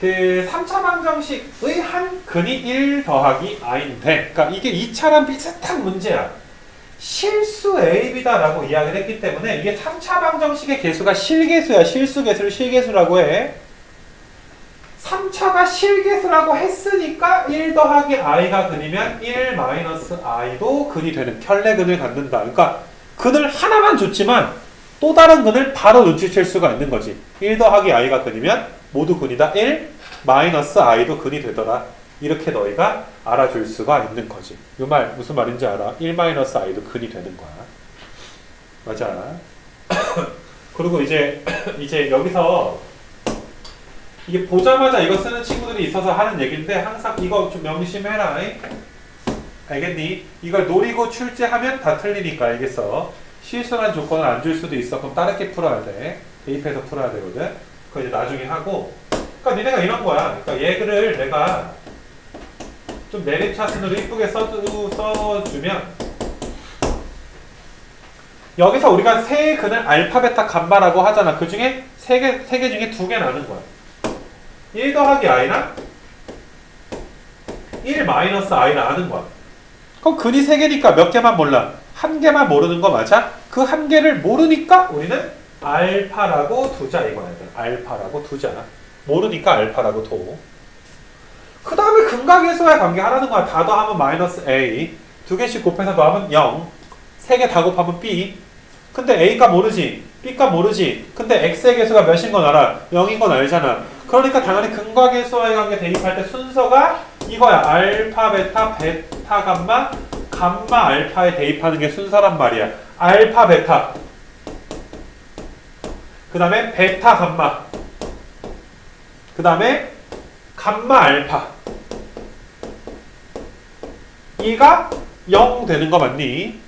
그 3차 방정식의 한 근이 1 더하기 i인데 그러니까 이게 2차랑 비슷한 문제야. 실수 a, b다라고 이야기를 했기 때문에 이게 3차 방정식의 개수가 실개수야. 실수 개수를 실개수라고 해. 3차가 실개수라고 했으니까 1 더하기 i가 근이면 1 마이너스 i도 근이 되는 켤레근을 갖는다. 그러니까 근을 하나만 줬지만 또 다른 근을 바로 눈치챌 수가 있는 거지. 1 더하기 i가 근이면 모두 근이다. 1 마이너스 i도 근이 되더라. 이렇게 너희가 알아줄 수가 있는 거지. 이 말 무슨 말인지 알아? 1 마이너스 i도 근이 되는 거야. 맞아. 그리고 이제 이제 여기서 이게 보자마자 이거 쓰는 친구들이 있어서 하는 얘기인데 항상 이거 좀 명심해라. 잉? 알겠니? 이걸 노리고 출제하면 다 틀리니까 알겠어. 실수한 조건을 안 줄 수도 있어. 그럼 다르게 풀어야 돼. 대입해서 풀어야 되거든. 그거 이제 나중에 하고. 그러니까 니네가 이런 거야. 그러니까 얘를 내가 좀 내리차순으로 이쁘게 써주, 써주면 여기서 우리가 세 근을 알파, 베타, 감마라고 하잖아. 그 중에 세 개, 세 개 중에 두 개 나는 거야. 1 더하기 i랑 1 마이너스 i를 아는 거야. 그럼 근이 세 개니까 몇 개만 몰라? 한 개만 모르는 거 맞아? 그 한 개를 모르니까 우리는 알파라고 두자 이거야. 알파라고 두자. 모르니까 알파라고 둬. 그 다음에 근각에서의 관계 하라는 거야. 다 더하면 마이너스 a. 두 개씩 곱해서 더하면 0. 세 개 다 곱하면 b. 근데 a가 모르지. b가 모르지. 근데 x의 개수가 몇인 건 알아. 0인 건 알잖아. 그러니까 당연히 근각에서의 관계 대입할 때 순서가 이거야. 알파, 베타, 베타, 감마, 감마, 알파에 대입하는 게 순서란 말이야. 알파, 베타. 그 다음에 베타, 감마. 그 다음에 감마, 알파. 이가 0 되는 거 맞니?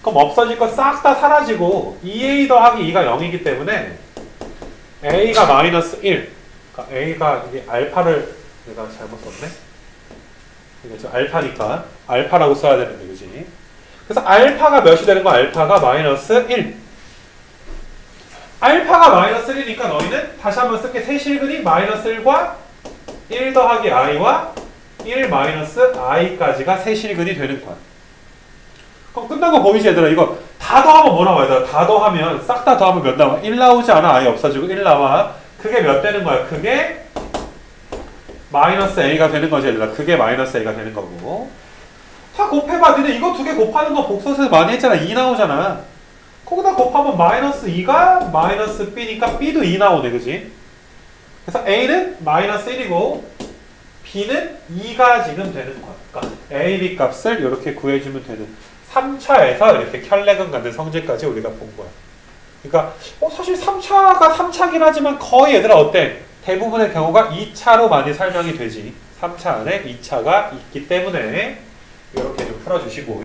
그럼 없어질 거 싹 다 사라지고 2a 더하기 2가 0이기 때문에 a가 마이너스 1 그러니까 a가 이게 알파를 내가 잘못 썼네 이게 저 알파니까 알파라고 써야 되는데 그지 그래서 알파가 몇이 되는 거 알파가 마이너스 1 알파가 마이너스 1이니까 너희는 다시 한번 쓸게. 세실근이 마이너스 1과 1 더하기 i와 1 마이너스 i까지가 세실근이 되는 거야. 그럼 끝난 거 보이지 얘들아? 이거 다 더하면 뭐 나와 얘들아 다 더하면 싹 다 더하면 몇 나와? 1 나오지 않아. 아예 없어지고 1 나와. 그게 몇 되는 거야? 그게 마이너스 a가 되는 거지 얘들아. 그게 마이너스 a가 되는 거고. 다 곱해봐. 니네 이거 두 개 곱하는 거 복소에서 많이 했잖아. 2 나오잖아 거기다 곱하면 마이너스 2가 마이너스 b니까 b도 2 나오네 그지 그래서 a는 마이너스 1이고 b는 2가 지금 되는 거야 그러니까 a, b 값을 이렇게 구해주면 되는 3차에서 이렇게 켤레근 갖는 성질까지 우리가 본 거야. 그러니까 어, 사실 3차가 3차긴 하지만 거의 얘들아 어때? 대부분의 경우가 2차로 많이 설명이 되지. 3차 안에 2차가 있기 때문에 이렇게 좀 풀어주시고